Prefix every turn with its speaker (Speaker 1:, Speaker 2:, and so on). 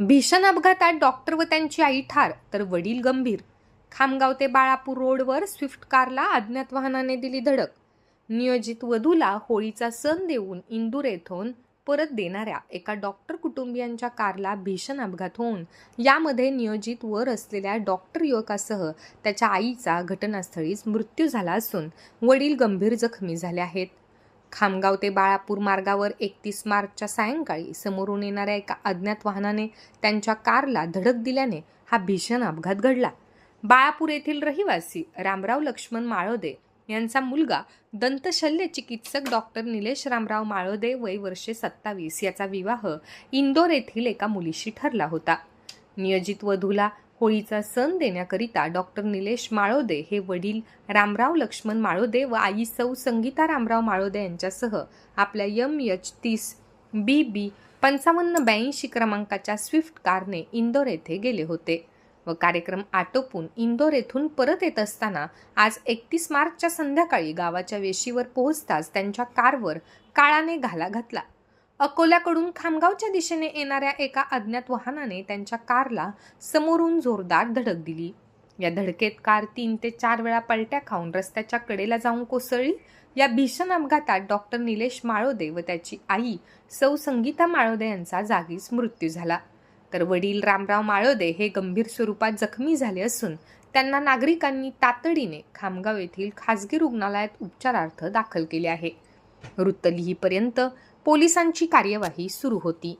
Speaker 1: भीषण अपघातात डॉक्टर व त्यांची आई ठार तर वडील गंभीर. खामगाव ते बाळापूर रोडवर स्विफ्ट कारला अज्ञात वाहनाने दिली धडक. नियोजित वधूला होळीचा सण देऊन इंदूर येथून परत देणाऱ्या एका डॉक्टर कुटुंबियांच्या कारला भीषण अपघात होऊन यामध्ये नियोजित वर असलेल्या डॉक्टर युवकासह त्याच्या आईचा घटनास्थळीच मृत्यू झाला असून वडील गंभीर जखमी झाले आहेत. खामगाव ते बाळापूर मार्गावर एकतीस मार्चच्या सायंकाळी समोरून येणाऱ्या एका अज्ञात वाहनाने त्यांच्या कारला धडक दिल्याने हा भीषण अपघात घडला. बाळापूर येथील रहिवासी रामराव लक्ष्मण माळोदे यांचा मुलगा दंतशल्य चिकित्सक डॉक्टर निलेश रामराव माळोदे वय वर्षे सत्तावीस याचा विवाह इंदोर येथील एका मुलीशी ठरला होता. नियोजित वधूला होळीचा सण देण्याकरिता डॉक्टर निलेश माळोदे हे वडील रामराव लक्ष्मण माळोदे व आई सौ संगीता रामराव माळोदे यांच्यासह आपल्या यम एच तीस बी बी पंचावन्न ब्याऐंशी क्रमांकाच्या स्विफ्ट कारने इंदोर येथे गेले होते व कार्यक्रम आटोपून इंदोर येथून परत येत असताना आज एकतीस मार्चच्या संध्याकाळी गावाच्या वेशीवर पोहोचताच त्यांच्या कारवर काळाने घाला घातला. अकोल्याकडून खामगावच्या दिशेने येणाऱ्या एका अज्ञात वाहनाने त्यांच्या कारला समोरून जोरदार धडक दिली. या धडकेत कार तीन ते चार वेळा पलट्या खाऊन रस्त्याच्या कडेला जाऊन कोसळली. या भीषण अपघातात डॉक्टर निलेश माळोदे व त्याची आई सौ संगीता माळोदे यांचा जागीच मृत्यू झाला. तर वडील रामराव माळोदे हे गंभीर स्वरूपात जखमी झाले असून त्यांना नागरिकांनी तातडीने खामगाव येथील खासगी रुग्णालयात उपचारार्थ दाखल केले आहे. वृत्त लिहीपर्यंत पोलिसांची कार्यवाही सुरू होती.